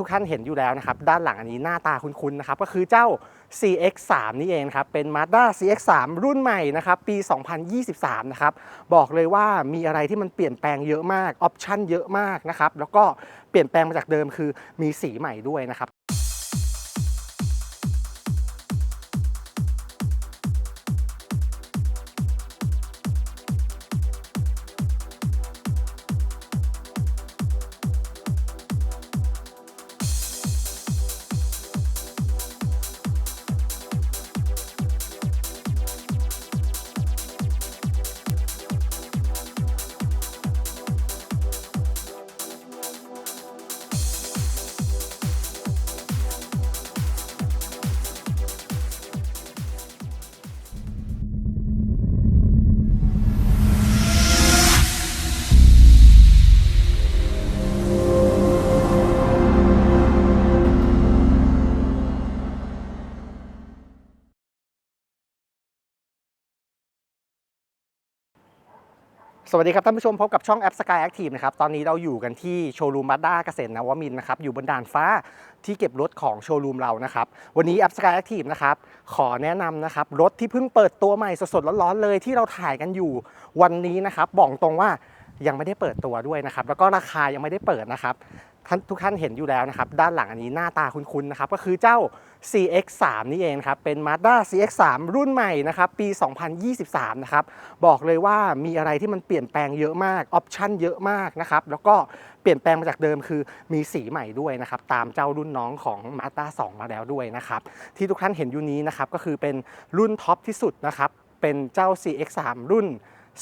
ทุกท่านเห็นอยู่แล้วนะครับ ด้านหลังอันนี้หน้าตาคุ้นๆนะครับ ก็คือเจ้า CX3 นี่เองครับ เป็น Mazda CX3 รุ่นใหม่นะครับ ปี 2023 นะครับ บอกเลยว่ามีอะไรที่มันเปลี่ยนแปลงเยอะมาก ออปชั่นเยอะมากนะครับ แล้วก็เปลี่ยนแปลงมาจากเดิมคือมีสีใหม่ด้วยนะครับ สวัสดีครับท่านผู้ชมพบกับช่องแอป Sky Active นะครับตอนนี้เราอยู่กันที่โชว์รูมมาด้าเกษตรนวมินทร์นะครับอยู่บนด่านฟ้าที่เก็บรถของโชว์รูมเรานะครับวันนี้แอป Sky Active นะครับขอแนะนำนะครับรถที่เพิ่งเปิดตัวใหม่สดๆร้อนๆเลยที่เราถ่ายกันอยู่วันนี้นะครับบอกตรงว่ายังไม่ได้เปิดตัวด้วยนะครับแล้วก็ราคายังไม่ได้เปิดนะครับท่านทุกท่านเห็นอยู่แล้วนะครับด้านหลังอันนี้หน้าตาคุ้นๆนะครับก็คือเจ้า CX3 นี่เองครับ เป็น Mazda CX3 รุ่นใหม่นะครับ ปี 2023 นะครับ บอกเลยว่ามีอะไรที่มันเปลี่ยนแปลงเยอะมาก ออปชั่นเยอะมากนะครับ แล้วก็เปลี่ยนแปลงมาจากเดิมคือมีสีใหม่ด้วยนะครับ ตามเจ้ารุ่นน้องของ Mazda 2 มาแล้วด้วยนะครับ ที่ทุกท่านเห็นอยู่นี้นะครับ ก็คือเป็นรุ่นท็อปที่สุดนะครับ เป็นเจ้า CX3 รุ่น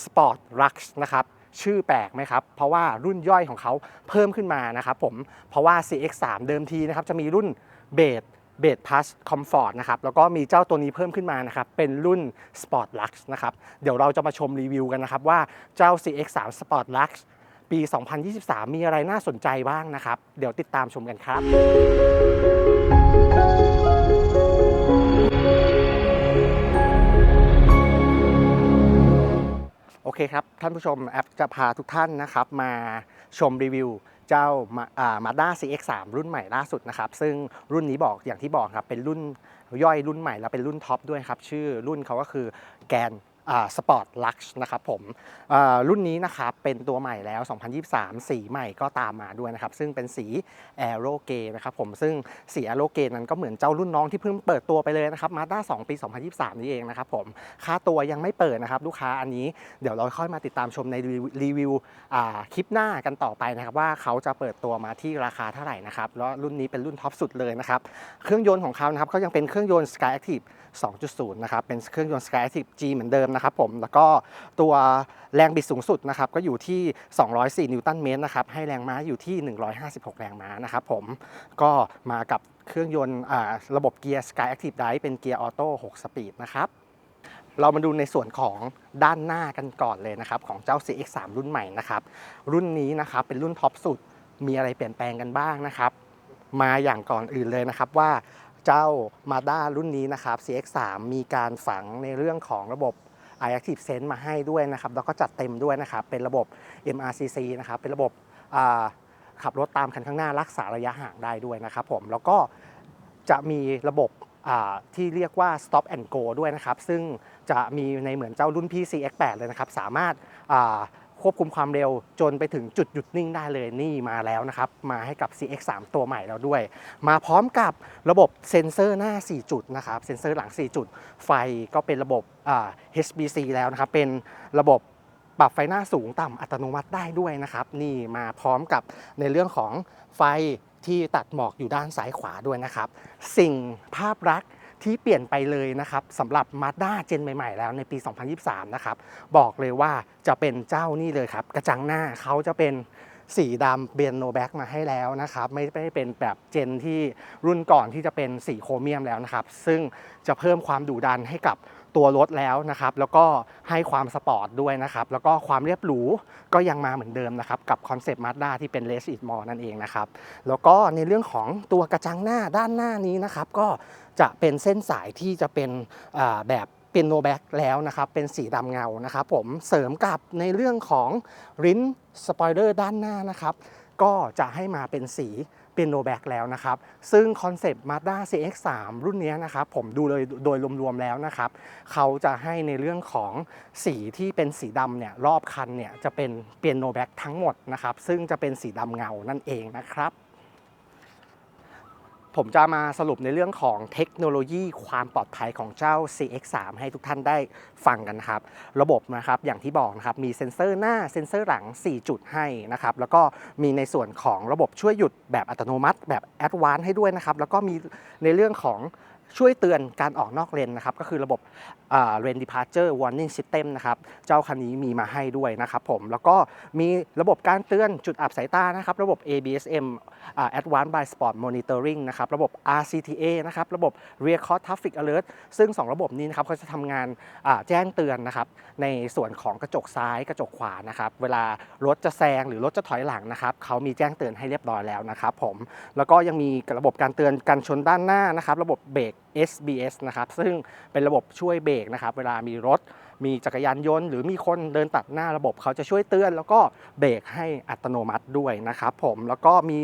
Sport Lux นะครับชื่อแปลกไหมครับ เพราะว่ารุ่นย่อยของเขาเพิ่มขึ้นมานะครับผม เพราะว่า CX3 เดิมทีนะครับจะมีรุ่นเบส เบสพ u สคอมฟอร์ตนะครับแล้วก็มีเจ้าตัวนี้เพิ่มขึ้นมานะครับเป็นรุ่น Sport Lux นะครับเดี๋ยวเราจะมาชมรีวิวกันนะครับว่าเจ้า CX3 Sport Lux ปี 2023 มีอะไรน่าสนใจบ้างนะครับ เดี๋ยวติดตามชมกันครับ โอเคครับ ท่านผู้ชมแอปจะพาทุกท่านนะครับ มาชมรีวิว เจ้ามาด้า CX3 รุ่นใหม่ล่าสุดนะครับ ซึ่งรุ่นนี้บอกอย่างที่บอกครับเป็นรุ่นย่อยรุ่นใหม่แล้วเป็นรุ่นท็อปด้วยครับ ชื่อรุ่นเขาก็คือแกน สปอร์ตลักช์นะครับผมรุ่นนี้นะครับเป็นตัวใหม่แล้ว 2023 สีใหม่ก็ตามมาด้วยนะครับ ซึ่งเป็นสีแอโรเกนะครับผมซึ่งสีแอโรเกนั้นก็เหมือนเจ้ารุ่นน้องที่เพิ่งเปิดตัวไปเลยนะครับมาด้า2ปี 2023 นี้เองนะครับผมค่าตัวยังไม่เปิดนะครับลูกค้าอันนี้เดี๋ยวเราค่อยมาติดตามชมในรีวิวคลิปหน้ากันต่อไปนะครับว่าเขาจะเปิดตัวมาที่ราคาเท่าไหร่นะครับแล้วรุ่นนี้เป็นรุ่นท็อปสุดเลยนะครับเครื่องยนต์ของเขานะครับก็ยังเป็นเครื่องยนต์ Sky Active 2.0 นะครับ เป็นเครื่องยนต์ Sky Active G เหมือนเดิมนะครับผม แล้วก็ตัวแรงบิดสูงสุดนะครับ ก็อยู่ที่ 204 นิวตันเมตรนะครับ ให้แรงม้าอยู่ที่ 156 แรงม้านะครับผม ก็มากับเครื่องยนต์อ่าระบบเกียร์ Sky Active Drive เป็นเกียร์ออโต้6สปีดนะครับเรามาดูในส่วนของด้านหน้ากันก่อนเลยนะครับของเจ้า CX3 รุ่นใหม่นะครับ รุ่นนี้นะครับเป็นรุ่นท็อปสุดมีอะไรเปลี่ยนแปลงกันบ้างนะครับ มาอย่างก่อนอื่นเลยนะครับว่า เจ้า Mazda รุ่นนี้นะครับ CX3 มีการฝังในเรื่องของระบบ iActive Sense มาให้ด้วยนะครับ แล้วก็จัดเต็มด้วยนะครับ เป็นระบบ MRCC นะครับ เป็นระบบขับรถตามคันข้างหน้ารักษาระยะห่างได้ด้วยนะครับผม แล้วก็จะมีระบบที่เรียกว่า stop and go ด้วยนะครับ ซึ่งจะมีในเหมือนเจ้ารุ่นพี่ CX8 เลยนะครับ สามารถ ควบคุมความเร็วจนไปถึงจุดหยุดนิ่งได้เลยนี่มาแล้วนะครับ มาให้กับ CX3 ตัวใหม่แล้วด้วย มาพร้อมกับระบบเซ็นเซอร์หน้า 4 จุดนะครับเซ็นเซอร์หลัง 4 จุด ไฟก็เป็นระบบ HBC แล้วนะครับ เป็นระบบปรับไฟหน้าสูงต่ำอัตโนมัติได้ด้วยนะครับ นี่มาพร้อมกับในเรื่องของไฟที่ตัดหมอกอยู่ด้านซ้ายขวาด้วยนะครับ สิ่งภาพลักษณ์ ที่เปลี่ยนไปเลยนะครับสำหรับ Mazda เจนใหม่ๆ แล้วในปี 2023 นะครับ บอกเลยว่าจะเป็นเจ้านี่เลยครับ กระจังหน้าเขาจะเป็นสีดำเบียนโนแบ็กมาให้แล้วนะครับไม่ไม่ได้เป็นแบบเจนที่รุ่นก่อนที่จะเป็นสีโครเมียมแล้วนะครับ ซึ่งจะเพิ่มความดุดันให้กับตัวรถแล้วนะครับ แล้วก็ให้ความสปอร์ตด้วยนะครับ แล้วก็ความเรียบหรูก็ยังมาเหมือนเดิมนะครับ กับคอนเซปต์มาด้าที่เป็น Less is More นั่นเองนะครับ แล้วก็ในเรื่องของตัวกระจังหน้าด้านหน้านี้นะครับ ก็ จะเป็นเส้นสายที่จะเป็นแบบเป็นโนแบ็กแล้วนะครับ เป็นสีดำเงานะครับ ผมเสริมกับในเรื่องของริ้นสปอยเลอร์ด้านหน้านะครับ ก็จะให้มาเป็นสีเป็นโนแบ็กแล้วนะครับ ซึ่งคอนเซปต์ Mazda CX-3 รุ่นนี้นะครับ ผมดูเลยโดยรวมๆแล้วนะครับ เขาจะให้ในเรื่องของสีที่เป็นสีดำเนี่ยรอบคันเนี่ยจะเป็นเปียโนแบ็กทั้งหมดนะครับ ซึ่งจะเป็นสีดำเงานั่นเองนะครับ ผมจะมาสรุปในเรื่องของเทคโนโลยีความปลอดภัยของเจ้า CX3 ให้ทุกท่านได้ฟังกันครับ ระบบนะครับอย่างที่บอกนะครับมีเซ็นเซอร์หน้าเซ็นเซอร์หลัง 4 จุดให้นะครับแล้วก็มีในส่วนของระบบช่วยหยุดแบบอัตโนมัติ แบบแอดวานซ์ให้ด้วยนะครับแล้วก็มีในเรื่องของ ช่วยเตือนการออกนอกเลนนะครับก็คือระบบอ่า Lane Departure Warning System นะครับเจ้าคันนี้มีมาให้ด้วยนะครับผมแล้วก็มีระบบการเตือนจุดอับสายตานะครับระบบ ABSM Advanced by Spot Monitoring นะครับระบบ RCTA นะครับระบบ Rear Cross Traffic Alert ซึ่ง 2 ระบบนี้นะครับเขาจะทำงานแจ้งเตือนนะครับในส่วนของกระจกซ้ายกระจกขวานะครับเวลารถจะแซงหรือรถจะถอยหลังนะครับเขามีแจ้งเตือนให้เรียบร้อยแล้วนะครับผมแล้วก็ยังมีระบบการเตือนกันชนด้านหน้านะครับระบบเบรก SBS นะครับซึ่งเป็นระบบช่วยเบรกนะครับเวลามีรถ มีจักรยานยนต์หรือมีคนเดินตัดหน้าระบบเขาจะช่วยเตือน แล้วก็เบรกให้อัตโนมัติด้วยนะครับผมแล้วก็มี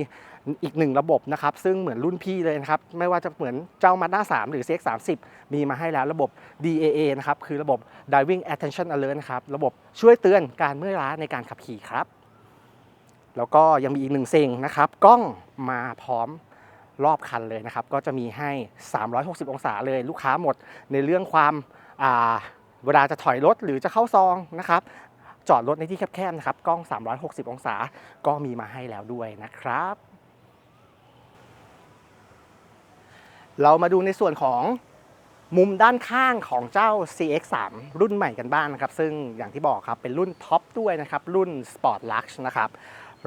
อีกหนึ่งระบบนะครับซึ่งเหมือนรุ่นพี่เลยนะครับไม่ว่าจะเหมือนเจ้า Mazda 3หรือ CX-30 มีมาให้แล้วระบบ DAA นะครับคือระบบ Driving Attention Alert นะครับระบบช่วยเตือนการเมื่อยล้าในการขับขี่ครับ แล้วก็ยังมีอีกหนึ่งสิ่งนะครับกล้องมาพร้อม รอบคันเลยนะครับ ก็จะมีให้ 360 องศาเลยลูกค้าหมดในเรื่องความาเวลาจะถอยรถหรือจะเข้าซองนะครับ จอดรถในที่แคบๆนะครับกล้อง 360 องศาก็มีมาให้แล้วด้วยนะครับ เรามาดูในส่วนของมุมด้านข้างของเจ้า CX3 รุ่นใหม่กันบ้างนะครับ ซึ่งอย่างที่บอกครับเป็นรุ่นท็อปด้วยนะครับ รุ่น Sport Lux นะครับ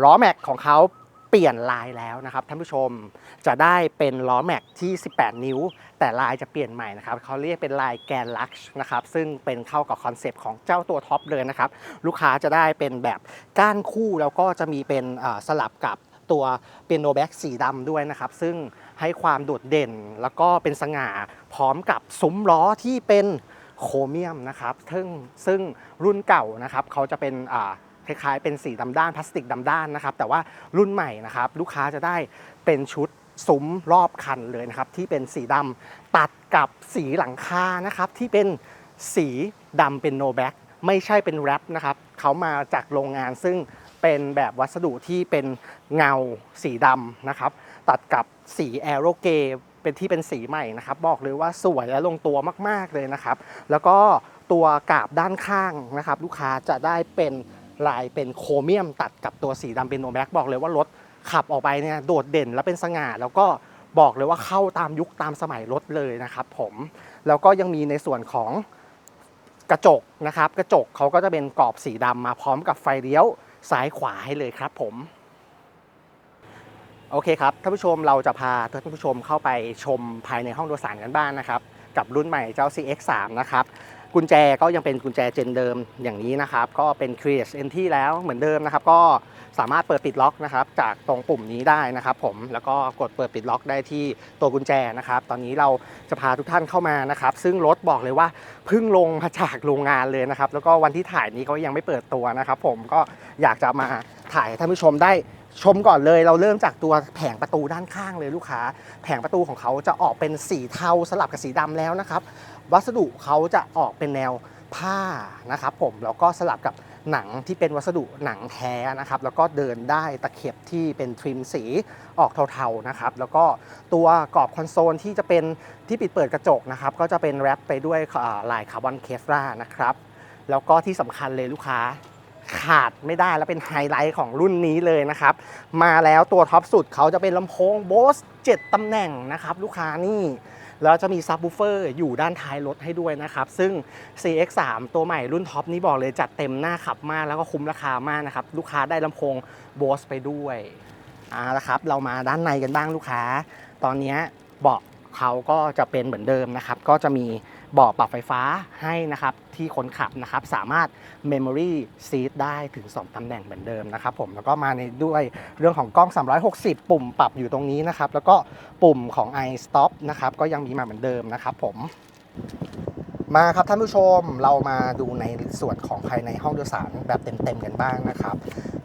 ล้อแม็กของเขา ปลี่ยนลายแล้วนะครับท่านผู้ชมจะได้เป็นล้อแม็กที่ 18 นิ้ว แต่ลายจะเปลี่ยนใหม่นะครับเขาเรียกเป็นลายแกนลักช์นะครับซึ่งเป็นเข้ากับคอนเซปต์ของเจ้าตัวท็อปเลยนะครับลูกค้าจะได้เป็นแบบก้านคู่แล้วก็จะมีเป็นสลับกับตัวเปียโนแบ็กสีดำด้วยนะครับ ซึ่งให้ความโดดเด่นแล้วก็เป็นสง่าพร้อมกับซุ้มล้อที่เป็นโครเมียมนะครับซึ่งซึ่งรุ่นเก่านะครับเขาจะเป็นอ่า คล้ายๆ เป็นสีดำด้านพลาสติกดำด้านนะครับ แต่ว่ารุ่นใหม่นะครับลูกค้าจะได้เป็นชุดซุ้มรอบคันเลยนะครับ ที่เป็นสีดำตัดกับสีหลังคานะครับที่เป็นสีดำเป็นโนแบ็กไม่ใช่เป็นแรปนะครับเขามาจากโรงงานซึ่งเป็นแบบวัสดุที่เป็นเงาสีดำนะครับ ตัดกับสีแอโรเกเป็นที่เป็นสีใหม่นะครับ บอกเลยว่าสวยและลงตัวมาก ๆ เลยนะครับ แล้วก็ตัวกาบด้านข้างนะครับ ลูกค้าจะได้เป็น ลายเป็นโครเมียมตัดกับตัวสีดำเป็นโนแบ็กบอกเลยว่ารถขับออกไปเนี่ยโดดเด่นและเป็นสง่า แล้วก็บอกเลยว่าเข้าตามยุคตามสมัยรถเลยนะครับผมแล้วก็ยังมีในส่วนของกระจกนะครับกระจกเขาก็จะเป็นกรอบสีดำมาพร้อมกับไฟเลี้ยวซ้ายขวาให้เลยครับผมโอเคครับท่านผู้ชมเราจะพาท่านผู้ชมเข้าไปชมภายในห้องโดยสารกันบ้างนะครับ กับรุ่นใหม่เจ้า CX3 นะครับ กุญแจก็ยังเป็นกุญแจเจนเดิมอย่างนี้นะครับ ก็เป็น Create Entry แล้วเหมือนเดิมนะครับ ก็สามารถเปิดปิดล็อกนะครับ จากตรงปุ่มนี้ได้นะครับ ผมแล้วก็กดเปิดปิดล็อกได้ที่ตัวกุญแจนะครับ ตอนนี้เราจะพาทุกท่านเข้ามานะครับ ซึ่งรถบอกเลยว่าเพิ่งลงมาจากโรงงานเลยนะครับ แล้วก็วันที่ถ่ายนี้เขายังไม่เปิดตัวนะครับ ผมก็อยากจะมาถ่ายให้ท่านผู้ชมได้ ชมก่อนเลยเราเริ่มจากตัวแผงประตูด้านข้างเลยลูกค้า แผงประตูของเขาจะออกเป็นสีเทาสลับกับสีดำแล้วนะครับ วัสดุเขาจะออกเป็นแนวผ้านะครับผมแล้วก็สลับกับหนังที่เป็นวัสดุหนังแท้นะครับ แล้วก็เดินได้ตะเข็บที่เป็นทริมสีออกเทาๆนะครับ แล้วก็ตัวกรอบคอนโซลที่จะเป็นที่ปิดเปิดกระจกนะครับ ก็จะเป็นแรปไปด้วยลายคาร์บอนเคฟรานะครับ แล้วก็ที่สำคัญเลยลูกค้า ขาดไม่ได้และเป็นไฮไลท์ของรุ่นนี้เลยนะครับ มาแล้วตัวท็อปสุดเขาจะเป็นลำโพง Bose 7ตำแหน่งนะครับ ลูกค้านี่แล้วจะมีซับ w ูเฟอร์อยู่ด้านท้ายรถให้ด้วยนะครับ ซึ่ง CX3 ตัวใหม่รุ่นท็อปนี้บอกเลยจัดเต็มหน้าขับมากแล้วก็คุ้มราคามากนะครับ ลูกค้าได้ลำโพง Bose ไปด้วยเอาละครับ เรามาด้านในกันบ้างลูกค้า ตอนนี้เบาะเขาก็จะเป็นเหมือนเดิมนะครับ ก็จะมี บ่อปรับไฟฟ้าให้นะครับที่คนขับนะครับสามารถ Memory Seat ได้ถึง 2ตำแหน่งเหมือนเดิมนะครับผมแล้วก็มาในด้วยเรื่องของกล้อง 360 ปุ่มปรับอยู่ตรงนี้นะครับแล้วก็ปุ่มของ i Stop นะครับก็ยังมีมาเหมือนเดิมนะครับผม มาครับท่านผู้ชมเรามาดูในส่วนของภายในห้องโดยสารแบบเต็มๆกันบ้างนะครับ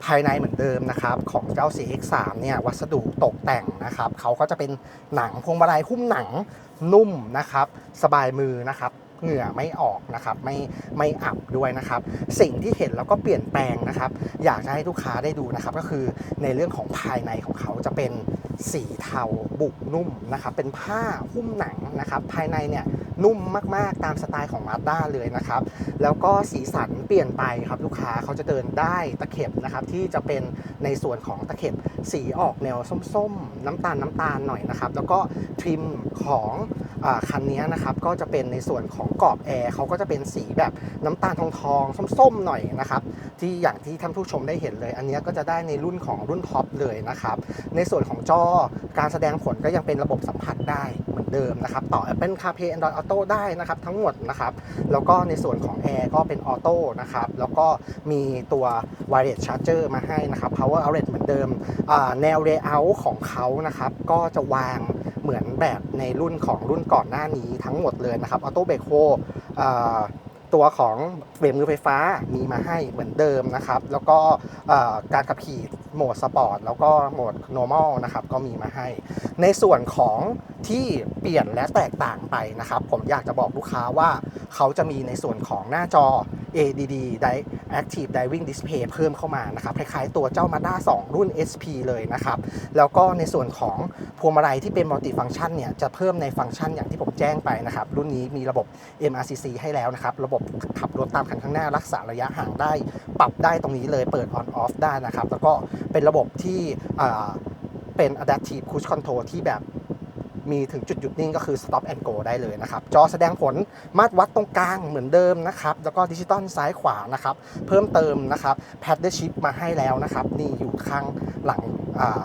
ภายในเหมือนเดิมนะครับของเจ้า CX3 เนี่ยวัสดุตกแต่งนะครับเขาก็จะเป็นหนังพวงมาลัยหุ้มหนังนุ่มนะครับ สบายมือนะครับเหงื่อไม่ออกนะครับไม่ไม่อับด้วยนะครับ สิ่งที่เห็นแล้วก็เปลี่ยนแปลงนะครับ อยากจะให้ลูกค้าได้ดูนะครับก็คือในเรื่องของภายในของเขาจะเป็นสีเทาบุกนุ่มนะครับเป็นผ้าหุ้มหนังนะครับ ภายในเนี่ย นุ่มมากๆ ตามสไตล์ของมาด้าเลยนะครับ แล้วก็สีสันเปลี่ยนไปครับลูกค้าเขาจะเดินได้ตะเข็บนะครับที่จะเป็นในส่วนของตะเข็บสีออกแนวส้มๆ น้ำตาลน้ำตาลหน่อยนะครับ แล้วก็ทริมของอคันนี้นะครับก็จะเป็นในส่วนของกรอบแอร์เขาก็จะเป็นสีแบบน้ำตาลทองทองๆส้มๆหน่อยนะครับที่อย่างที่ท่านผู้ชมได้เห็นเลย อันนี้ก็จะได้ในรุ่นของรุ่นท็อปเลยนะครับในส่วนของจอการแสดงผลก็ยังเป็นระบบสัมผัสได้เหมือนเดิมนะครับต่อ Apple CarPlay Android Auto ได้นะครับทั้งหมดนะครับแล้วก็ในส่วนของแอร์ก็เป็นออโต้นะครับ แล้วก็มีตัว Wireless Charger มาให้นะครับ Power Outlet เหมือนเดิม แนว Layout ของเขานะครับ ก็จะวางเหมือนแบบในรุ่นของรุ่นก่อนหน้านี้ทั้งหมดเลยนะครับออโต้เบรกโฮ ตัวของเบรกมือไฟฟ้ามีมาให้เหมือนเดิมนะครับ แล้วก็การขับขี่โหมดสปอร์ตแล้วก็โหมด normal นะครับก็มีมาให้ ในส่วนของที่เปลี่ยนและแตกต่างไปนะครับ ผมอยากจะบอกลูกค้าว่าเขาจะมีในส่วนของหน้าจอ ADD Active Diving Display เพิ่มเข้ามานะครับคล้ายๆตัวเจ้า Mazda 2 รุ่น SP เลยนะครับ แล้วก็ในส่วนของพวงมาลัยที่เป็นมัลติฟัง c t ชันเนี่ยจะเพิ่มในฟังก์ชันอย่างที่ผมแจ้งไปนะครับ รุ่นนี้มีระบบ MRCC ให้แล้วนะครับ ระบบขับรถตามคันข้างหน้ารักษาระยะห่างได้ ปรับได้ตรงนี้เลยเปิด on off ได้นะครับ แล้วก็เป็นระบบที่เป็น adaptive cruise control ที่แบบ มีถึงจุดหยุดนิ่งก็คือ stop and go ได้เลยนะครับ จอแสดงผลมาตรวัดตรงกลางเหมือนเดิมนะครับ แล้วก็ดิจิตอลซ้ายขวานะครับ เพิ่มเติมนะครับ paddle shift มาให้แล้วนะครับ นี่อยู่ข้างหลัง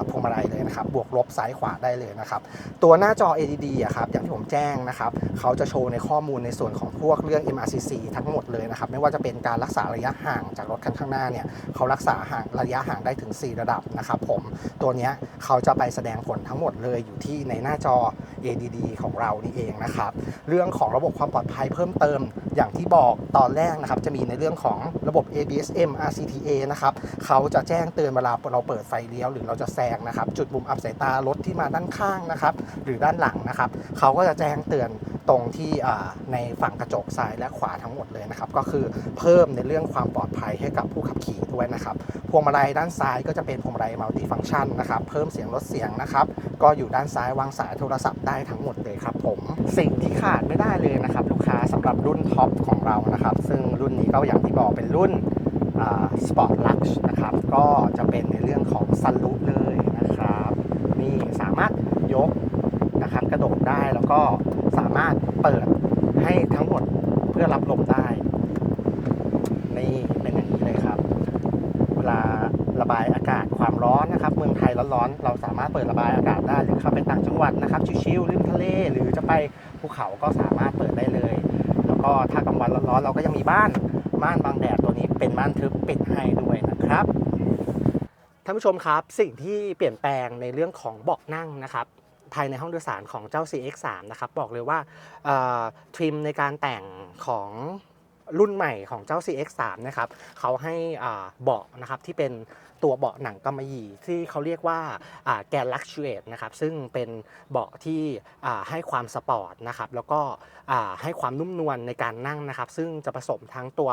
พวงมาลัยเลยนะครับ บวกลบซ้ายขวาได้เลยนะครับ ตัวหน้าจอ ADD อะครับ อย่างที่ผมแจ้งนะครับ เขาจะโชว์ในข้อมูลในส่วนของพวกเรื่อง MRCC ทั้งหมดเลยนะครับ ไม่ว่าจะเป็นการรักษาระยะห่างจากรถคันข้างหน้าเนี่ย เขารักษาห่างระยะห่างได้ถึง 4 ระดับนะครับผม ตัวเนี้ยเขาจะไปแสดงผลทั้งหมดเลยอยู่ที่ในหน้าจอ ADD ของเรานี่เองนะครับ เรื่องของระบบความปลอดภัยเพิ่มเติม อย่างที่บอกตอนแรกนะครับ จะมีในเรื่องของระบบ ABSM RCTA นะครับ เขาจะแจ้งเตือนเวลาเราเปิดไฟเลี้ยวหรือเราจะแซงนะครับ จุดมุมอับสายตารถที่มาด้านข้างนะครับ หรือด้านหลังนะครับ เขาก็จะแจ้งเตือน ตรงที่ในฝั่งกระจกซ้ายและขวาทั้งหมดเลยนะครับ ก็คือเพิ่มในเรื่องความปลอดภัยให้กับผู้ขับขี่ด้วยนะครับ พวงมาลัยด้านซ้ายก็จะเป็นพวงมาลัยมัลติฟัง c t ชันนะครับ เพิ่มเสียงลดเสียงนะครับ ก็อยู่ด้านซ้ายวางสายโทรศัพท์ได้ทั้งหมดเลยครับผม สิ่งที่ขาดไม่ได้เลยนะครับ ลูกค้าสำหรับรุ่นท็อปของเรานะครับ ซึ่งรุ่นนี้ก็อย่างที่บอกเป็นรุ่นสปอร์ตลักช์นะครับ ก็จะเป็นในเรื่องของซันรูฟเลยนะครับ นี่สามารถยก ครับกระโดดได้ แล้วก็สามารถเปิดให้ทั้งหมดเพื่อรับลมได้ นี่เป็นอย่างนี้เลยครับ เวลาระบายอากาศความร้อนนะครับ เมืองไทยร้อนๆเราสามารถเปิดระบายอากาศได้หรือเข้าไปต่างจังหวัดนะครับ ชิลๆริมทะเล หรือจะไปภูเขาก็สามารถเปิดได้เลย แล้วก็ถ้ากลางวันร้อนๆเราก็ยังมีบ้านม่านบังแดดตัวนี้เป็นม่านทึบปิดให้ด้วยนะครับท่านผู้ชมครับสิ่งที่เปลี่ยนแปลงในเรื่องของเบาะนั่งนะครับ ภายในห้องโดยสารของเจ้า CX3 นะครับ บอกเลยว่าทริมในการแต่งของรุ่นใหม่ของเจ้า CX3 นะครับเขาให้เบาะนะครับที่เป็นตัวเบาะหนังกำมะหยี่ที่เขาเรียกว่าแกนลักชูเอตนะครับซึ่งเป็นเบาะที่ให้ความสปอร์ตนะครับแล้วก็ให้ความนุ่มนวลในการนั่งนะครับ ซึ่งจะผสมทั้งตัว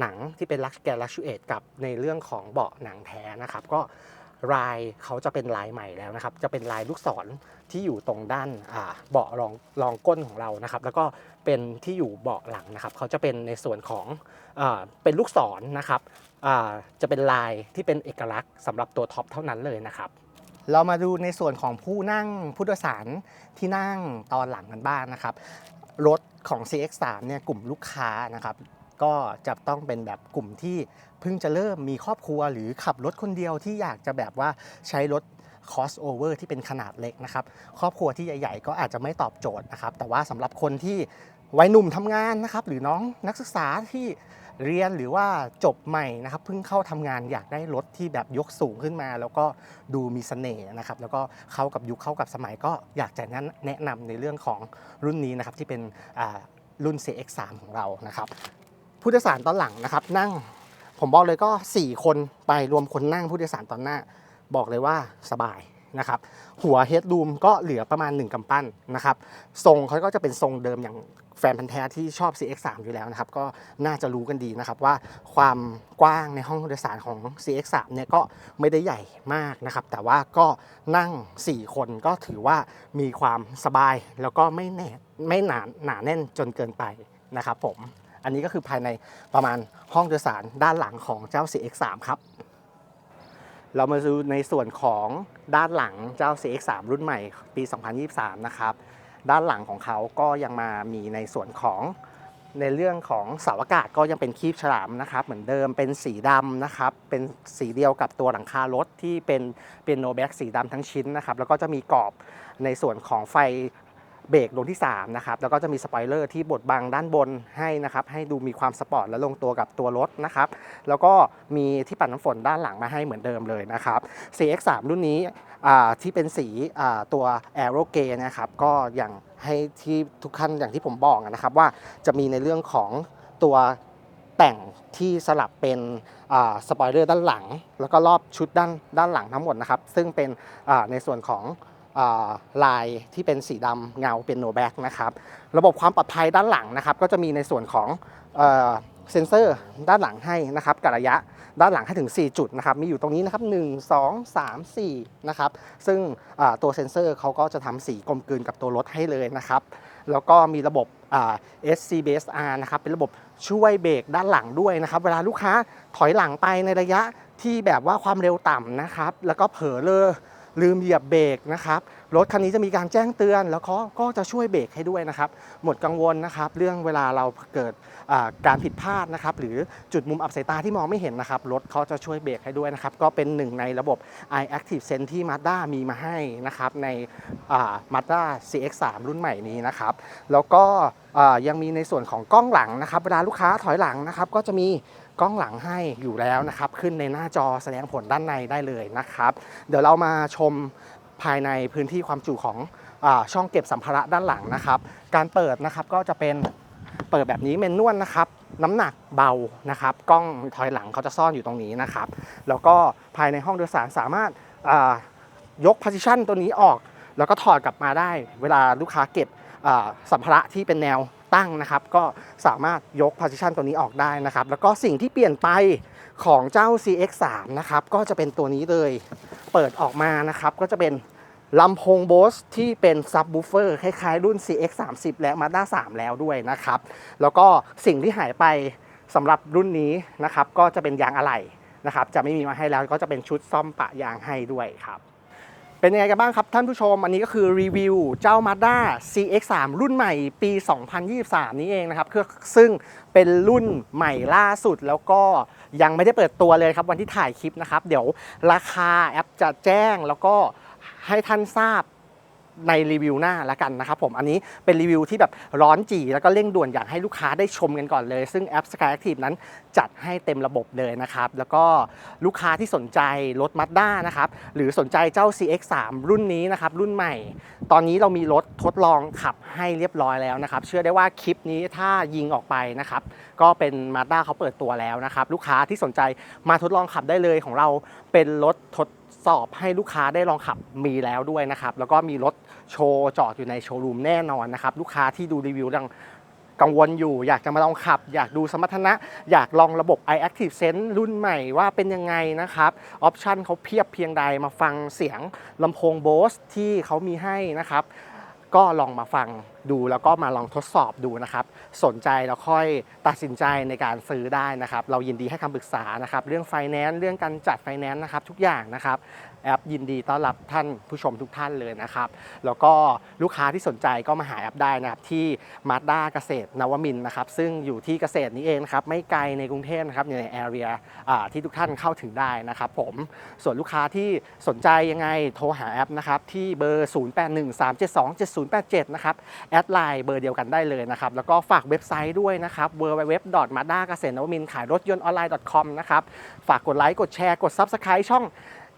หนังที่เป็นลักแกนลักชูเอตกับในเรื่องของเบาะหนังแท้นะครับก็ ลายเขาจะเป็นลายใหม่แล้วนะครับ จะเป็นลายลูกศรที่อยู่ตรงด้านเบาะรองรองก้นของเรานะครับ แล้วก็เป็นที่อยู่เบาะหลังนะครับ เขาจะเป็นในส่วนของอเป็นลูกศรนะครับจะเป็นลายที่เป็นเอกลักษณ์สำหรับตัวท็อปเท่านั้นเลยนะครับเรามาดูในส่วนของผู้นั่งผู้โดยสารที่นั่งตอนหลังกันบ้างนะครับ รถของ CX3 เนี่ยกลุ่มลูกค้านะครับ ก็จะต้องเป็นแบบกลุ่มที่ เพิ่งจะเริ่มมีครอบครัวหรือขับรถคนเดียวที่อยากจะแบบว่าใช้รถ crossover ที่เป็นขนาดเล็กนะครับ ครอบครัวที่ใหญ่ๆ ก็อาจจะไม่ตอบโจทย์นะครับ แต่ว่าสำหรับคนที่วัยหนุ่มทำงานนะครับ หรือน้องนักศึกษาที่เรียนหรือว่าจบใหม่นะครับเพิ่งเข้าทำงานอยากได้รถที่แบบยกสูงขึ้นมา แล้วก็ดูมีเสน่ห์นะครับ แล้วก็เข้ากับยุคเข้ากับสมัยก็อยากจะนั้นแนะนำในเรื่องของรุ่นนี้นะครับที่เป็นรุ่น CX3 ของเรานะครับผู้โดยสารตอนหลังนะครับนั่ง ผมบอกเลยก็ 4 คนไปรวมคนนั่งผู้โดยสารตอนหน้า บอกเลยว่าสบายนะครับ หัวเฮด o ูมก็เหลือประมาณ 1กำปั้นนะครับ ทรงเขาก็จะเป็นทรงเดิมอย่างแฟนพันธ์แท้ที่ชอบ CX3 อยู่แล้วนะครับ ก็น่าจะรู้กันดีนะครับว่าความกว้างในห้องโดยสารของ CX3 เนี่ยก็ไม่ได้ใหญ่มากนะครับ แต่ว่าก็นั่ง 4 คนก็ถือว่ามีความสบายแล้วก็ไม่แน่ไม่หนาหนาแน่นจนเกินไปนะครับผม อันนี้ก็คือภายในประมาณห้องโดยสารด้านหลังของเจ้า CX3 ครับ เรามาดูในส่วนของด้านหลังเจ้า CX3 รุ่นใหม่ปี 2023 นะครับ ด้านหลังของเขาก็ยังมามีในส่วนของในเรื่องของเสาอากาศก็ยังเป็นคีบฉลามนะครับเหมือนเดิมเป็นสีดำนะครับเป็นสีเดียวกับตัวหลังคารถที่เป็นเป็นโนแบ็กสีดำทั้งชิ้นนะครับแล้วก็จะมีกรอบในส่วนของไฟ เบรกดวงที่3นะครับแล้วก็จะมีสปอยเลอร์ที่บดบังด้านบนให้นะครับให้ดูมีความสปอร์ตและลงตัวกับตัวรถนะครับแล้วก็มีที่ปัดน้ำฝนด้านหลังมาให้เหมือนเดิมเลยนะครับ CX3 รุ่นนี้ที่เป็นสีตัว a e r o g a y นะครับก็อย่างให้ที่ทุกท่านอย่างที่ผมบอกนะครับว่าจะมีในเรื่องของตัวแต่งที่สลับเป็นสปอยเลอร์ด้านหลัง แล้วก็รอบชุดด้านด้านหลังทั้งหมดนะครับซึ่งเป็นในส่วนของ ลายที่เป็นสีดำเงาเป็นโนแบ็กนะครับระบบความปลอดภัยด้านหลังนะครับ ก็จะมีในส่วนของเซ็นเซอร์ด้านหลังให้นะครับกับระยะด้านหลังให้ถึง 4 จุดนะครับ มีอยู่ตรงนี้นะครับ 1 2 3 4 นะครับ ซึ่งตัวเซ็นเซอร์เขาก็จะทำสีกลมกลืนกับตัวรถให้เลยนะครับ แล้วก็มีระบบ SCBSR นะครับ เป็นระบบช่วยเบรกด้านหลังด้วยนะครับ เวลาลูกค้าถอยหลังไปในระยะที่แบบว่าความเร็วต่ำนะครับ แล้วก็เผลอเลอ ลืมเหยียบเบรกนะครับ รถคันนี้จะมีการแจ้งเตือน แล้วเขาก็จะช่วยเบรกให้ด้วยนะครับ หมดกังวลนะครับ เรื่องเวลาเราเกิดการผิดพลาดนะครับ หรือจุดมุมอับสายตาที่มองไม่เห็นนะครับ รถเขาจะช่วยเบรกให้ด้วยนะครับ ก็เป็นหนึ่งในระบบ i Active Sense ที่ Mazda มีมาให้นะครับ ในอ่า Mazda CX3 รุ่นใหม่นี้นะครับ แล้วก็ยังมีในส่วนของกล้องหลังนะครับ เวลาลูกค้าถอยหลังนะครับ ก็จะมีกล้องหลังให้อยู่แล้วนะครับ ขึ้นในหน้าจอแสดงผลด้านในได้เลยนะครับ เดี๋ยวเรามาชม ภายในพื้นที่ความจุของอช่องเก็บสัมภาระด้านหลังนะครับ การเปิดนะครับก็จะเป็นเปิดแบบนี้เมนนวลนะครับ น้ำหนักเบานะครับกล้องถอยหลังเขาจะซ่อนอยู่ตรงนี้นะครับ แล้วก็ภายในห้องโดยสารสามารถยก partition ตัวนี้ออก แล้วก็ถอดกลับมาได้ เวลาลูกค้าเก็บสัมภาระที่เป็นแนวตั้งนะครับ ก็สามารถยก partition ตัวนี้ออกได้นะครับ แล้วก็สิ่งที่เปลี่ยนไปของเจ้า CX3 นะครับ ก็จะเป็นตัวนี้เลย เปิดออกมานะครับ ก็จะเป็น ลำโพง Bose ที่เป็นซับ w ูเฟอร์คล้ายๆ รุ่น CX30 และ Mazda 3 แล้วด้วยนะครับ แล้วก็สิ่งที่หายไปสำหรับรุ่นนี้นะครับ ก็จะเป็นยางอะไหล่นะครับ จะไม่มีมาให้แล้วก็จะเป็นชุดซ่อมปะยางให้ด้วยครับ เป็นยังไงกันบ้างครับท่านผู้ชม อันนี้ก็คือรีวิวเจ้า Mazda CX3 รุ่นใหม่ปี 2023 นี้เองนะครับคือซึ่งเป็นรุ่นใหม่ล่าสุดแล้วก็ยังไม่ได้เปิดตัวเลยครับวันที่ถ่ายคลิปนะครับ เดี๋ยวราคาแอปจะแจ้งแล้วก็ ให้ท่านทราบในรีวิวหน้าล้วกันนะครับผมอันนี้เป็นรีวิวที่แบบร้อนจีแล้วก็เร่งด่วนอยากให้ลูกค้าได้ชมกันก่อนเลย ซึ่งแอป Sky Active นั้นจัดให้เต็มระบบเลยนะครับ แล้วก็ลูกค้าที่สนใจรถ Mazda นะครับ หรือสนใจเจ้า CX3 รุ่นนี้นะครับ รุ่นใหม่ ตอนนี้เรามีรถทดลองขับให้เรียบร้อยแล้วนะครับ เชื่อได้ว่าคลิปนี้ถ้ายิงออกไปนะครับ ก็เป็น Mazda เขาเปิดตัวแล้วนะครับ ลูกค้าที่สนใจมาทดลองขับได้เลยของเราเป็นรถทด สอบให้ลูกค้าได้ลองขับมีแล้วด้วยนะครับ แล้วก็มีรถโชว์จอดอยู่ในโชว์รูมแน่นอนนะครับ ลูกค้าที่ดูรีวิวดังกังวลอยู่อยากจะมาลองขับ อยากดูสมรรถนะ อยากลองระบบ iActive Sense รุ่นใหม่ว่าเป็นยังไงนะครับ ออปชันเขาเพียบเพียงใดมาฟังเสียงลำโพง Bose ที่เขามีให้นะครับ ก็ลองมาฟังดูแล้วก็มาลองทดสอบดูนะครับ สนใจแล้วค่อยตัดสินใจในการซื้อได้นะครับ เรายินดีให้คำปรึกษานะครับ เรื่องไฟแนนซ์เรื่องการจัดไฟแนนซ์นะครับ ทุกอย่างนะครับ แอปยินดีต้อนรับท่านผู้ชมทุกท่านเลยนะครับ แล้วก็ลูกค้าที่สนใจก็มาหาแอปได้นะครับที่มาด้าเกษตรนวมินทร์นะครับ ซึ่งอยู่ที่เกษตรนี้เองครับไม่ไกลในกรุงเทพนะครับอยู่ในแอเรียที่ทุกท่านเข้าถึงได้นะครับผมส่วนลูกค้าที่สนใจยังไงโทรหาแอปนะครับที่เบอร์ 0813727087 นะครับแอดไลน์เบอร์เดียวกันได้เลยนะครับ แล้วก็ฝากเว็บไซต์ด้วยนะครับ www.mazda เกษตรนวมินทร์ขายรถยนต์ออนไลน์ .com นะครับ ฝากกดไลค์ กดแชร์ กด Subscribe ช่อง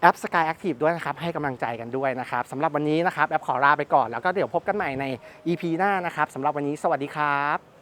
แอป Sky Active ด้วยนะครับ ให้กำลังใจกันด้วยนะครับสำหรับวันนี้นะครับ แอปขอลาไปก่อนแล้วก็เดี๋ยวพบกันใหม่ใน EP หน้านะครับสำหรับวันนี้สวัสดีครับ